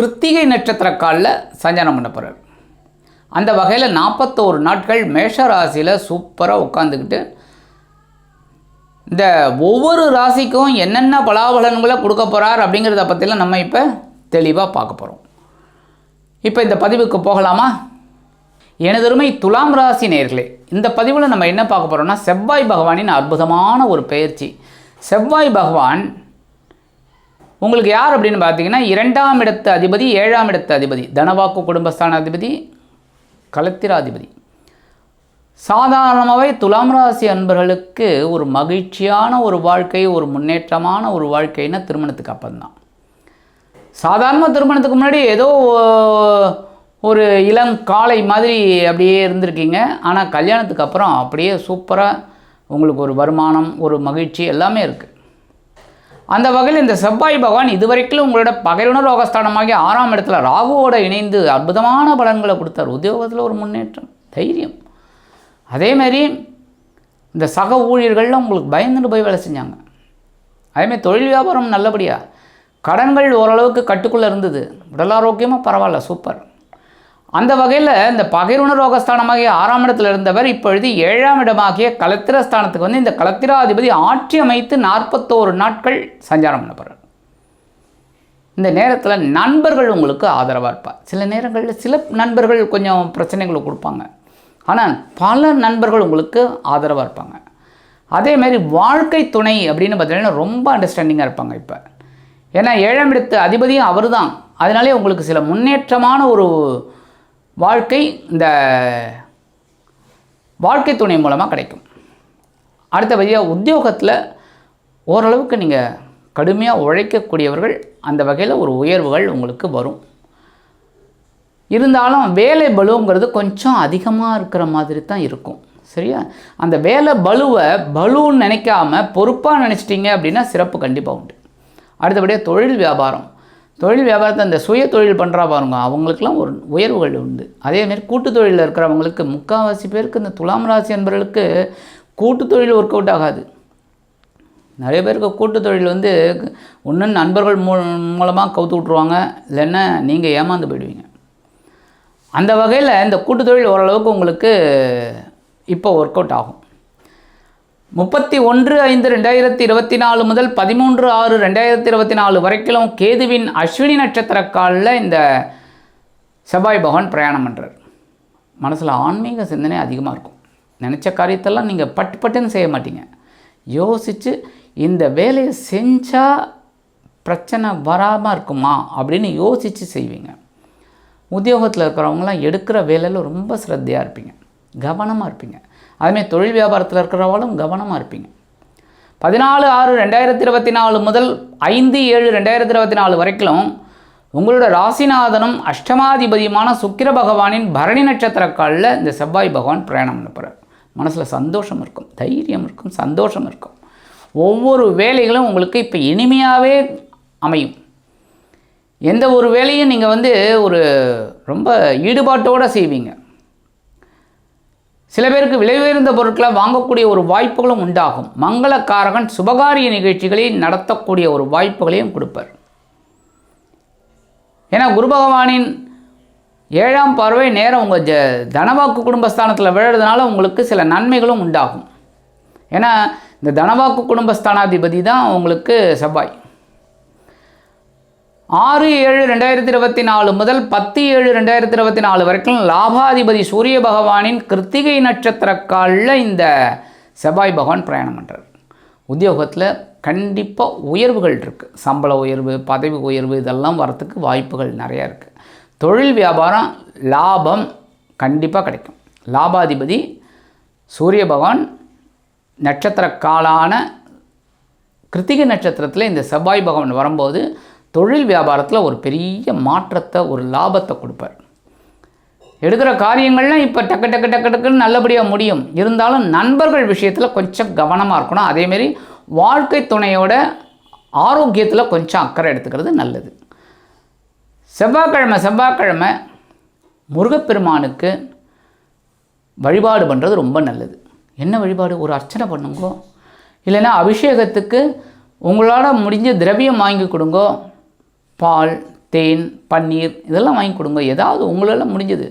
கிருத்திகை நட்சத்திர காலில் சஞ்சாரம் பண்ண போகிறார் அந்த வகையில் நாற்பத்தோரு நாட்கள் மேஷ ராசியில் சூப்பராக உட்காந்துக்கிட்டு இந்த ஒவ்வொரு ராசிக்கும் என்னென்ன பலாபலன்களை கொடுக்க போகிறார் அப்படிங்கிறத பற்றிலாம் நம்ம இப்போ தெளிவாக பார்க்க போகிறோம் இப்போ இந்த பதிவுக்கு போகலாமா? எனதருமை துலாம் ராசி நேர்களே இந்த பதிவில் நம்ம என்ன பார்க்க போகிறோம்னா செவ்வாய் பகவானின் அற்புதமான ஒரு பயிற்சி. செவ்வாய் பகவான் உங்களுக்கு யார் அப்படின்னு பார்த்தீங்கன்னா இரண்டாம் இடத்து அதிபதி ஏழாம் இடத்து அதிபதி தனவாக்கு குடும்பஸ்தான அதிபதி கலத்திராதிபதி. சாதாரணமாகவே துலாம் ராசி அன்பர்களுக்கு ஒரு மகிழ்ச்சியான ஒரு வாழ்க்கை ஒரு முன்னேற்றமான ஒரு வாழ்க்கைன்னா திருமணத்துக்கு அப்புறம்தான் சாதாரண திருமணத்துக்கு முன்னாடி ஏதோ ஒரு இளம் காளை மாதிரி அப்படியே இருந்திருக்கீங்க. ஆனால் கல்யாணத்துக்கு அப்புறம் அப்படியே சூப்பராக உங்களுக்கு ஒரு வருமானம் ஒரு மகிழ்ச்சி எல்லாமே இருக்குது அந்த வகையில் இந்த செவ்வாய் பகவான் இதுவரைக்கும் உங்களோட பகையுணர் ரோகஸ்தானமாகிய ஆறாம் இடத்துல ராகுவோட இணைந்து அற்புதமான பலன்களை கொடுத்தார். உத்தியோகத்தில் ஒரு முன்னேற்றம் தைரியம். அதேமாரி இந்த சக ஊழியர்கள்லாம் உங்களுக்கு பயந்துட்டு போய் வேலை செஞ்சாங்க. அதேமாதிரி தொழில் வியாபாரம் நல்லபடியாக கடன்கள் ஓரளவுக்கு கட்டுக்குள்ளே இருந்தது. உடல் ஆரோக்கியமாக பரவாயில்ல சூப்பர். அந்த வகையில் இந்த பகைருண ரோகஸ்தானமாகிய ஆறாம் இடத்துல இருந்தவர் இப்பொழுது ஏழாம் இடமாகிய கலத்திரஸ்தானத்துக்கு வந்து இந்த கலத்திராதிபதி ஆட்சி அமைத்து நாற்பத்தோரு நாட்கள் சஞ்சாரம் பண்ண போகிறார் இந்த நேரத்தில் நண்பர்கள் உங்களுக்கு ஆதரவாக இருப்பார். சில நேரங்களில் சில நண்பர்கள் கொஞ்சம் பிரச்சனைகளை கொடுப்பாங்க. ஆனால் பல நண்பர்கள் உங்களுக்கு ஆதரவாக இருப்பாங்க. அதேமாரி வாழ்க்கை துணை அப்படின்னு பார்த்தீங்கன்னா ரொம்ப அண்டர்ஸ்டாண்டிங்காக இருப்பாங்க இப்போ. ஏன்னா ஏழாம் இடத்து அதிபதியும் அவர் தான் அதனாலே உங்களுக்கு சில முன்னேற்றமான ஒரு வாழ்க்கை இந்த வாழ்க்கை துணை மூலமாக கிடைக்கும். அடுத்தபடியாக உத்தியோகத்தில் ஓரளவுக்கு நீங்கள் கடுமையாக உழைக்கக்கூடியவர்கள் அந்த வகையில் ஒரு உயர்வுகள் உங்களுக்கு வரும். இருந்தாலும் வேலை பலுங்கிறது கொஞ்சம் அதிகமாக இருக்கிற மாதிரி தான் இருக்கும். சரியா? அந்த வேலை பலுவை பலுன்னு நினைக்காம பொறுப்பாக நினச்சிட்டிங்க அப்படின்னா சிறப்பு கண்டிப்பாக உண்டு. அடுத்தபடியாக தொழில் வியாபாரம். தொழில் வியாபாரத்தை அந்த சுய தொழில் பண்ணுறா பாருங்க அவங்களுக்குலாம் ஒரு உயர்வுகள் உண்டு. அதேமாரி கூட்டு தொழிலில் இருக்கிறவங்களுக்கு முக்கால்வாசி பேருக்கு இந்த துலாம் ராசி என்பவர்களுக்கு கூட்டு தொழில் ஒர்க் அவுட் ஆகாது. நிறைய பேருக்கு கூட்டு தொழில் வந்து ஒன்று நண்பர்கள் மூ மூலமாக கவுத்து விட்ருவாங்க இல்லைன்னா நீங்கள் ஏமாந்து போயிடுவீங்க. அந்த வகையில் இந்த கூட்டு தொழில் ஓரளவுக்கு உங்களுக்கு இப்போ ஒர்க் அவுட் ஆகும். முப்பத்தி ஒன்று ஐந்து ரெண்டாயிரத்தி இருபத்தி நாலு முதல் பதிமூன்று ஆறு ரெண்டாயிரத்தி இருபத்தி நாலு வரைக்கும் கேதுவின் அஸ்வினி நட்சத்திர காலில் இந்த செவ்வாய் பகவான் பிரயாணம் பண்ணுறார் மனசில் ஆன்மீக சிந்தனை அதிகமாக இருக்கும். நினச்ச காரியத்தெல்லாம் நீங்கள் பட்டு பட்டுன்னு செய்ய மாட்டீங்க. யோசித்து இந்த வேலையை செஞ்சால் பிரச்சனை வராமல் இருக்குமா அப்படின்னு யோசித்து செய்வீங்க. உத்தியோகத்தில் இருக்கிறவங்களாம் எடுக்கிற வேலையில் ரொம்ப சிரத்தையாக இருப்பீங்க. கவனமாக இருப்பீங்க. அதுமாரி தொழில் வியாபாரத்தில் இருக்கிறவங்களும் கவனமாக இருப்பீங்க. பதினாலு ஆறு ரெண்டாயிரத்தி இருபத்தி நாலு முதல் ஐந்து ஏழு ரெண்டாயிரத்தி இருபத்தி நாலு வரைக்கும் உங்களோட ராசிநாதனும் அஷ்டமாதிபதியுமான சுக்கிர பகவானின் பரணி நட்சத்திர காலில் இந்த செவ்வாய் பகவான் பிரயாணம் பண்ண மனசில் சந்தோஷம் இருக்கும் தைரியம் இருக்கும் சந்தோஷம் இருக்கும். ஒவ்வொரு வேலைகளும் உங்களுக்கு இப்போ இனிமையாகவே அமையும். எந்த ஒரு வேலையும் நீங்கள் வந்து ஒரு ரொம்ப ஈடுபாட்டோடு செய்வீங்க. சில பேருக்கு விலை உயர்ந்த பொருட்களை வாங்கக்கூடிய ஒரு வாய்ப்புகளும் உண்டாகும். மங்களக்காரகன் சுபகாரிய நிகழ்ச்சிகளை நடத்தக்கூடிய ஒரு வாய்ப்புகளையும் கொடுப்பார். ஏன்னா குரு பகவானின் ஏழாம் பார்வை நேரம் உங்கள் ஜ தனவாக்கு குடும்பஸ்தானத்தில் விழுறதுனால உங்களுக்கு சில நன்மைகளும் உண்டாகும். ஏன்னா இந்த தனவாக்கு குடும்பஸ்தானாதிபதி தான் உங்களுக்கு செவ்வாய். ஆறு ஏழு ரெண்டாயிரத்தி இருபத்தி நாலு முதல் பத்து ஏழு ரெண்டாயிரத்தி இருபத்தி நாலு வரைக்கும் லாபாதிபதி சூரிய பகவானின் கிருத்திகை நட்சத்திர காலில் இந்த செவ்வாய் பகவான் பிரயாணம் பண்ணுறார் உத்தியோகத்தில் கண்டிப்பாக உயர்வுகள் இருக்குது சம்பள உயர்வு பதவி உயர்வு இதெல்லாம் வரத்துக்கு வாய்ப்புகள் நிறையா இருக்குது தொழில் வியாபாரம் லாபம் கண்டிப்பாக கிடைக்கும். லாபாதிபதி சூரிய பகவான் நட்சத்திர காலான கிருத்திகை நட்சத்திரத்தில் இந்த செவ்வாய் பகவான் வரும்போது தொழில் வியாபாரத்தில் ஒரு பெரிய மாற்றத்தை ஒரு லாபத்தை கொடுப்பார். எடுக்கிற காரியங்கள்லாம் இப்போ டக்கு டக்கு டக்கு டக்குன்னு நல்லபடியாக முடியும். இருந்தாலும் நண்பர்கள் விஷயத்தில் கொஞ்சம் கவனமாக இருக்கணும். அதேமாரி வாழ்க்கை துணையோட ஆரோக்கியத்தில் கொஞ்சம் அக்கறை எடுத்துக்கிறது நல்லது. செவ்வாய்க்கிழமை செவ்வாய்க்கிழமை முருகப்பெருமானுக்கு வழிபாடு பண்ணுறது ரொம்ப நல்லது. என்ன வழிபாடு? ஒரு அர்ச்சனை பண்ணுங்கோ. இல்லைன்னா அபிஷேகத்துக்கு உங்களால் முடிஞ்ச திரவியம் வாங்கி கொடுங்கோ. பால் தேன் பன்னீர் இதெல்லாம் வாங்கி கொடுங்க. ஏதாவது உங்களால் முடிஞ்சது.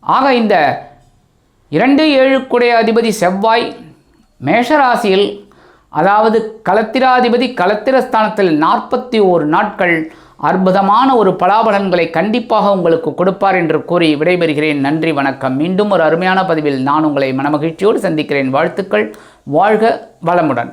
ஆக இந்த இரண்டு ஏழுக்குடைய அதிபதி செவ்வாய் மேஷராசியில் அதாவது களத்திராதிபதி களத்திரஸ்தானத்தில் நாற்பத்தி ஓரு நாட்கள் அற்புதமான ஒரு பலாபலன்களை கண்டிப்பாக உங்களுக்கு கொடுப்பார் என்று கூறி விடைபெறுகிறேன். நன்றி வணக்கம். மீண்டும் ஒரு அருமையான பதிவில் நான் உங்களை மனமகிழ்ச்சியோடு சந்திக்கிறேன். வாழ்த்துக்கள். வாழ்க வளமுடன்.